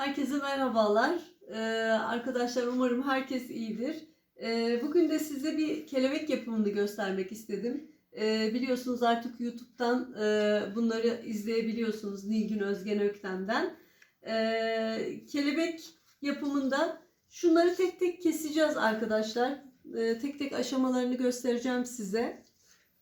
Herkese merhabalar. Ee, arkadaşlar umarım herkes iyidir. Ee, bugün de size bir kelebek yapımını göstermek istedim. Ee, biliyorsunuz artık YouTube'dan e, bunları izleyebiliyorsunuz Nilgün Özgen Öktem'den. Ee, kelebek yapımında şunları tek tek keseceğiz arkadaşlar. Ee, tek tek aşamalarını göstereceğim size.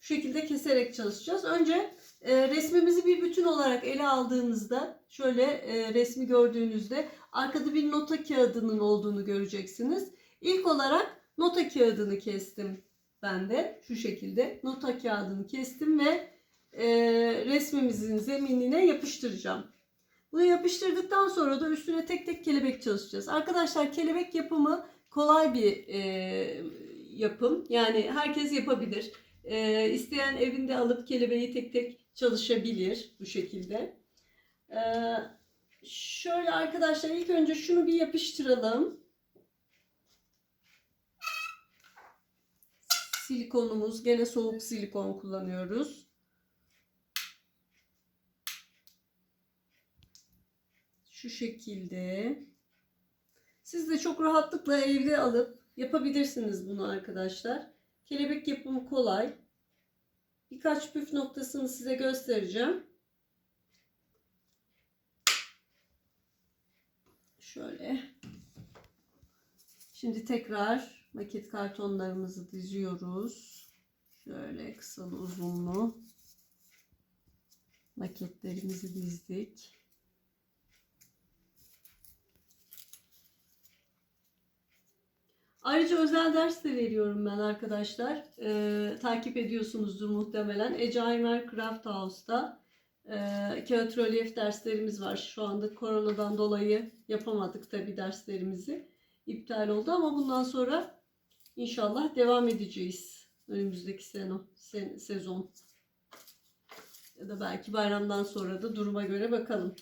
Şu şekilde keserek çalışacağız. Önce e, resmimizi bir bütün olarak ele aldığımızda şöyle e, resmi gördüğünüzde arkada bir nota kağıdının olduğunu göreceksiniz. İlk olarak nota kağıdını kestim ben de şu şekilde nota kağıdını kestim ve e, resmimizin zeminine yapıştıracağım. Bunu yapıştırdıktan sonra da üstüne tek tek kelebek çalışacağız. Arkadaşlar kelebek yapımı kolay bir e, yapım. Yani herkes yapabilir. E, isteyen evinde alıp kelebeği tek tek çalışabilir bu şekilde. E, şöyle arkadaşlar ilk önce şunu bir yapıştıralım. Silikonumuz gene soğuk silikon kullanıyoruz. Şu şekilde. Siz de çok rahatlıkla evde alıp yapabilirsiniz bunu arkadaşlar. Kelebek yapımı kolay. Birkaç püf noktasını size göstereceğim. Şöyle. Şimdi tekrar maket kartonlarımızı diziyoruz. Şöyle kısalı uzunlu maketlerimizi dizdik. Ayrıca özel ders de veriyorum ben arkadaşlar. Ee, takip ediyorsunuzdur muhtemelen. Ece Aymer Craft House'da e, kağıt rölyef derslerimiz var. Şu anda koronadan dolayı yapamadık tabi derslerimizi. İptal oldu ama bundan sonra inşallah devam edeceğiz. Önümüzdeki sene, sen, sezon. Ya da belki bayramdan sonra da duruma göre bakalım.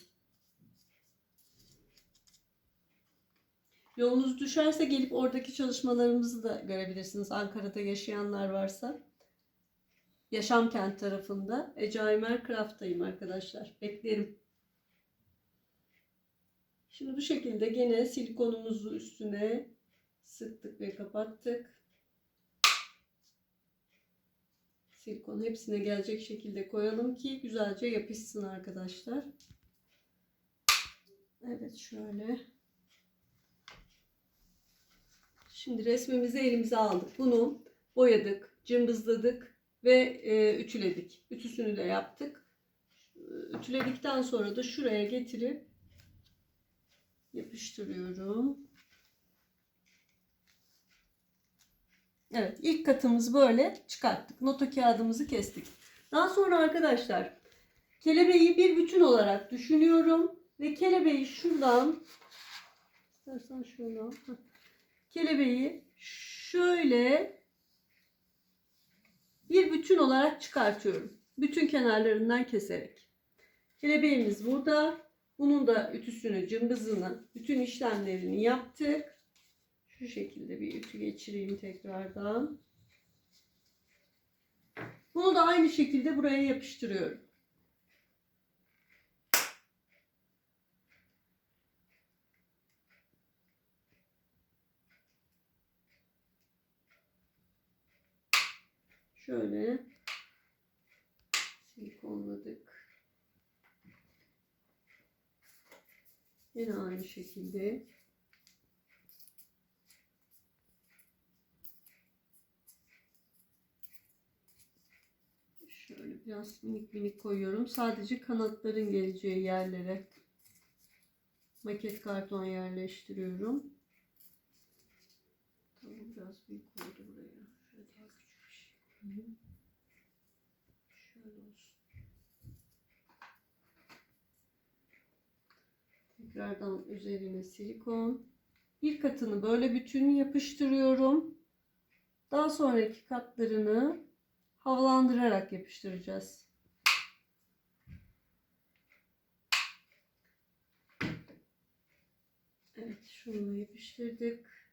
Yolunuz düşerse gelip oradaki çalışmalarımızı da görebilirsiniz. Ankara'da yaşayanlar varsa. Yaşam kent tarafında. Ece Aymer Craft'tayım arkadaşlar. Beklerim. Şimdi bu şekilde gene silikonumuzu üstüne sıktık ve kapattık. Silikon hepsine gelecek şekilde koyalım ki güzelce yapışsın arkadaşlar. Evet şöyle. Şimdi resmimizi elimize aldık. Bunu boyadık, cımbızladık ve e, ütüledik. Ütüsünü de yaptık. Ütüledikten sonra da şuraya getirip yapıştırıyorum. Evet ilk katımız böyle çıkarttık. Nota kağıdımızı kestik. Daha sonra arkadaşlar kelebeği bir bütün olarak düşünüyorum. Ve kelebeği şuradan istersen şunu kelebeği şöyle bir bütün olarak çıkartıyorum. Bütün kenarlarından keserek. Kelebeğimiz burada. Bunun da ütüsünü, cımbızını, bütün işlemlerini yaptık. Şu şekilde bir ütü geçireyim tekrardan. Bunu da aynı şekilde buraya yapıştırıyorum. Şöyle silikonladık. Yine aynı şekilde şöyle biraz minik minik koyuyorum. Sadece kanatların geleceği yerlere maket karton yerleştiriyorum. Tamam biraz büyük oldu buraya. Şöyle daha küçük bir şey koyayım. Şöyle olsun. Tekrardan üzerine silikon. Bir katını böyle bütün yapıştırıyorum. Daha sonraki katlarını havalandırarak yapıştıracağız. Evet, şunu yapıştırdık.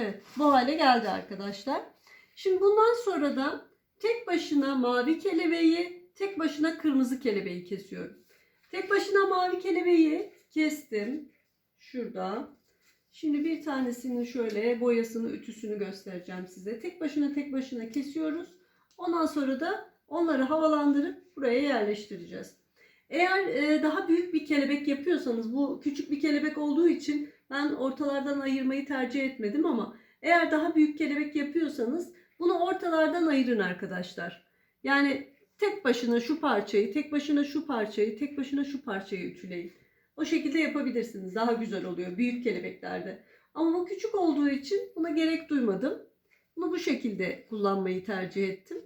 Evet, bu hale geldi arkadaşlar. Şimdi bundan sonra da tek başına mavi kelebeği, tek başına kırmızı kelebeği kesiyorum. Tek başına mavi kelebeği kestim. Şurada. Şimdi bir tanesinin şöyle boyasını, ütüsünü göstereceğim size. Tek başına tek başına kesiyoruz. Ondan sonra da onları havalandırıp buraya yerleştireceğiz. Eğer e, daha büyük bir kelebek yapıyorsanız bu küçük bir kelebek olduğu için ben ortalardan ayırmayı tercih etmedim ama eğer daha büyük kelebek yapıyorsanız bunu ortalardan ayırın arkadaşlar. Yani tek başına şu parçayı, tek başına şu parçayı, tek başına şu parçayı ütüleyin. O şekilde yapabilirsiniz. Daha güzel oluyor büyük kelebeklerde. Ama bu küçük olduğu için buna gerek duymadım. Bunu bu şekilde kullanmayı tercih ettim.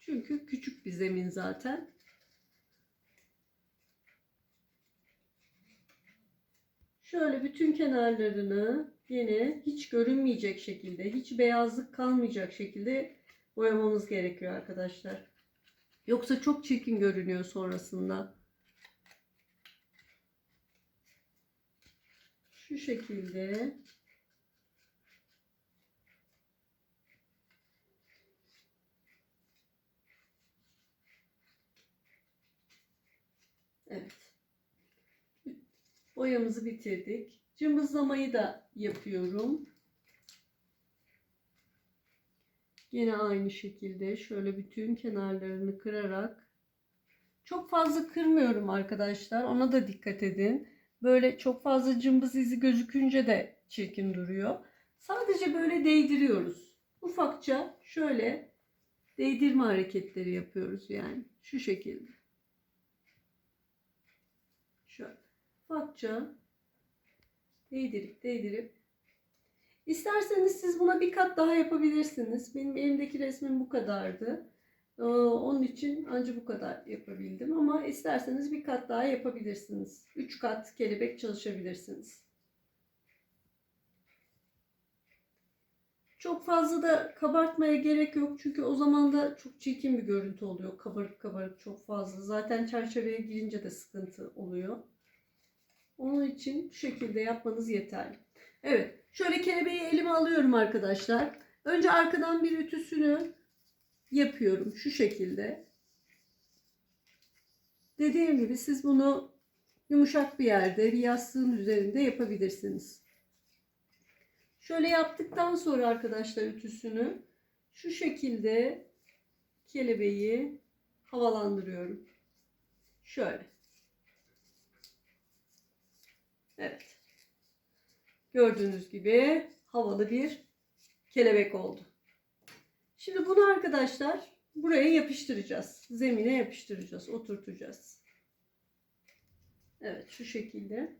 Çünkü küçük bir zemin zaten. Şöyle bütün kenarlarını yine hiç görünmeyecek şekilde, hiç beyazlık kalmayacak şekilde boyamamız gerekiyor arkadaşlar. Yoksa çok çirkin görünüyor sonrasında. Şu şekilde. Evet. Boyamızı bitirdik. Cımbızlamayı da yapıyorum. Yine aynı şekilde şöyle bütün kenarlarını kırarak çok fazla kırmıyorum arkadaşlar. Ona da dikkat edin. Böyle çok fazla cımbız izi gözükünce de çirkin duruyor. Sadece böyle değdiriyoruz. Ufakça şöyle değdirme hareketleri yapıyoruz yani. Şu şekilde. Ufakça değdirip değdirip İsterseniz siz buna bir kat daha yapabilirsiniz. Benim elimdeki resmim bu kadardı. Ee, Onun için ancak bu kadar yapabildim ama isterseniz bir kat daha yapabilirsiniz. 3 kat kelebek çalışabilirsiniz. Çok fazla da kabartmaya gerek yok çünkü o zaman da çok çirkin bir görüntü oluyor. Kabarık kabarık çok fazla. Zaten çerçeveye girince de sıkıntı oluyor. Onun için şu şekilde yapmanız yeterli. Evet. Şöyle kelebeği elime alıyorum arkadaşlar. Önce arkadan bir ütüsünü yapıyorum şu şekilde. Dediğim gibi siz bunu yumuşak bir yerde, bir yastığın üzerinde yapabilirsiniz. Şöyle yaptıktan sonra arkadaşlar ütüsünü şu şekilde kelebeği havalandırıyorum. Şöyle. Evet. Gördüğünüz gibi havalı bir kelebek oldu. Şimdi bunu arkadaşlar buraya yapıştıracağız. Zemine yapıştıracağız, oturtacağız. Evet şu şekilde.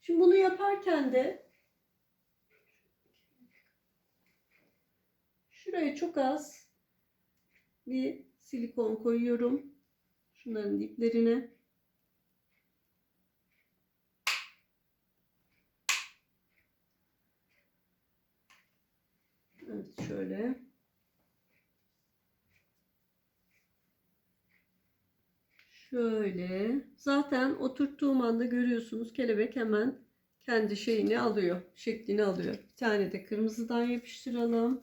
Şimdi bunu yaparken de şuraya çok az bir silikon koyuyorum. Şunların diplerine. Evet şöyle. Şöyle. Zaten oturttuğum anda görüyorsunuz kelebek hemen kendi şeyini alıyor. Şeklini alıyor. Bir tane de kırmızıdan yapıştıralım.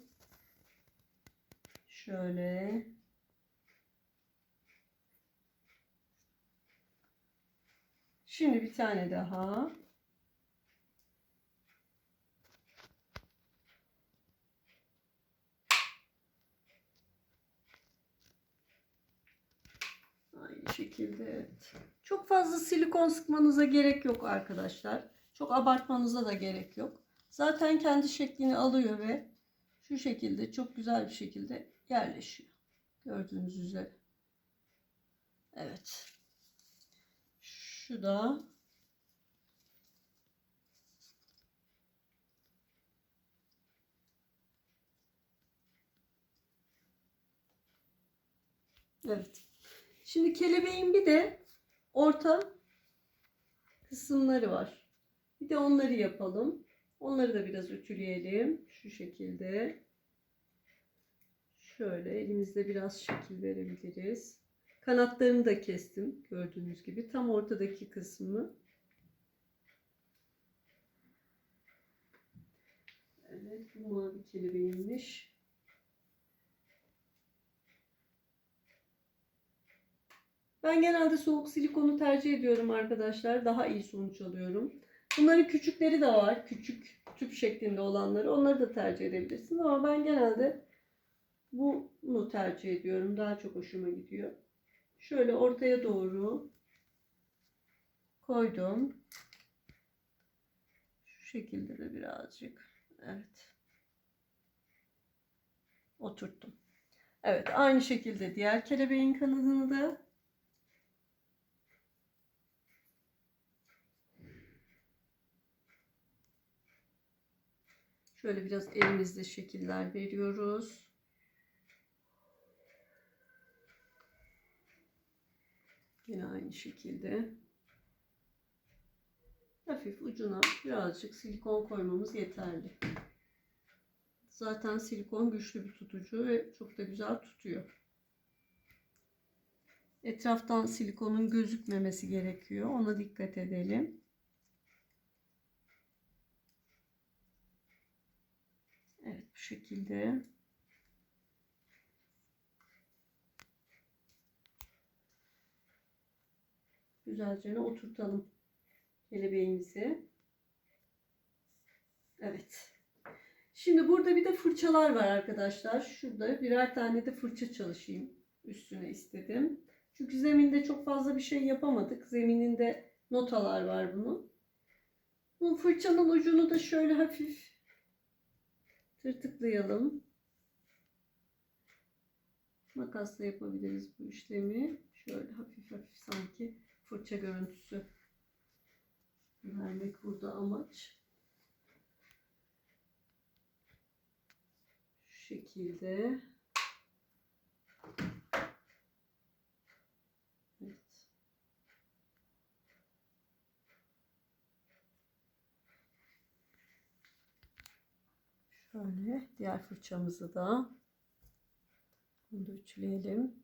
Şöyle. Şimdi bir tane daha. Aynı şekilde evet. Çok fazla silikon sıkmanıza gerek yok arkadaşlar. Çok abartmanıza da gerek yok. Zaten kendi şeklini alıyor ve şu şekilde çok güzel bir şekilde yerleşiyor. Gördüğünüz üzere. Evet. Şu da Evet. Şimdi kelebeğin bir de orta kısımları var. Bir de onları yapalım. Onları da biraz ütüleyelim. Şu şekilde. Şöyle elimizde biraz şekil verebiliriz. Kanatlarını da kestim gördüğünüz gibi. Tam ortadaki kısmı. Evet bu mavi kelebeğinmiş. Ben genelde soğuk silikonu tercih ediyorum arkadaşlar. Daha iyi sonuç alıyorum. Bunların küçükleri de var. Küçük tüp şeklinde olanları. Onları da tercih edebilirsiniz. Ama ben genelde bunu tercih ediyorum. Daha çok hoşuma gidiyor. Şöyle ortaya doğru koydum. Şu şekilde de birazcık. Evet. Oturttum. Evet aynı şekilde diğer kelebeğin kanadını da şöyle biraz elimizle şekiller veriyoruz. Yine aynı şekilde hafif ucuna birazcık silikon koymamız yeterli. Zaten silikon güçlü bir tutucu ve çok da güzel tutuyor. Etraftan silikonun gözükmemesi gerekiyor. Ona dikkat edelim. Evet bu şekilde. Güzelce oturtalım kelebeğimizi. Evet. Şimdi burada bir de fırçalar var arkadaşlar. Şurada birer tane de fırça çalışayım üstüne istedim. Çünkü zeminde çok fazla bir şey yapamadık. Zemininde notalar var bunun. Bu fırçanın ucunu da şöyle hafif tırtıklayalım. Makasla yapabiliriz bu işlemi. Şöyle hafif hafif sanki fırça görüntüsü vermek burada amaç. Şu şekilde. Evet. Şöyle diğer fırçamızı da bunu da ütüleyelim.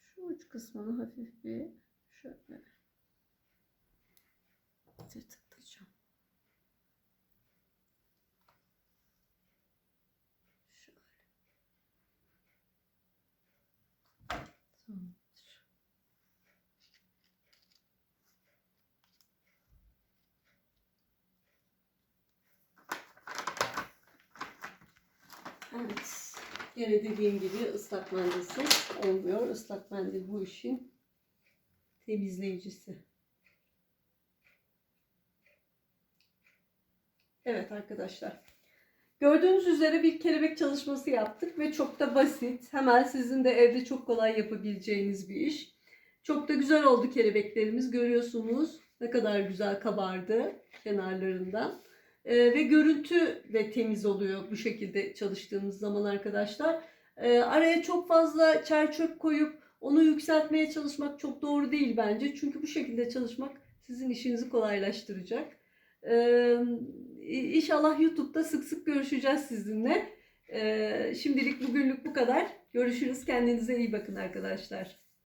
Şu uç kısmını hafif bir şöyle Evet. Yine dediğim gibi ıslak mendilsiz olmuyor. Islak mendil bu işin temizleyicisi. Evet arkadaşlar. Gördüğünüz üzere bir kelebek çalışması yaptık ve çok da basit. Hemen sizin de evde çok kolay yapabileceğiniz bir iş. Çok da güzel oldu kelebeklerimiz. Görüyorsunuz ne kadar güzel kabardı kenarlarından. Ee, ve görüntü de temiz oluyor bu şekilde çalıştığımız zaman arkadaşlar. Ee, araya çok fazla çer çöp koyup onu yükseltmeye çalışmak çok doğru değil bence. Çünkü bu şekilde çalışmak sizin işinizi kolaylaştıracak. Ee, inşallah YouTube'da sık sık görüşeceğiz sizinle. Ee, şimdilik bugünlük bu kadar. Görüşürüz. Kendinize iyi bakın arkadaşlar.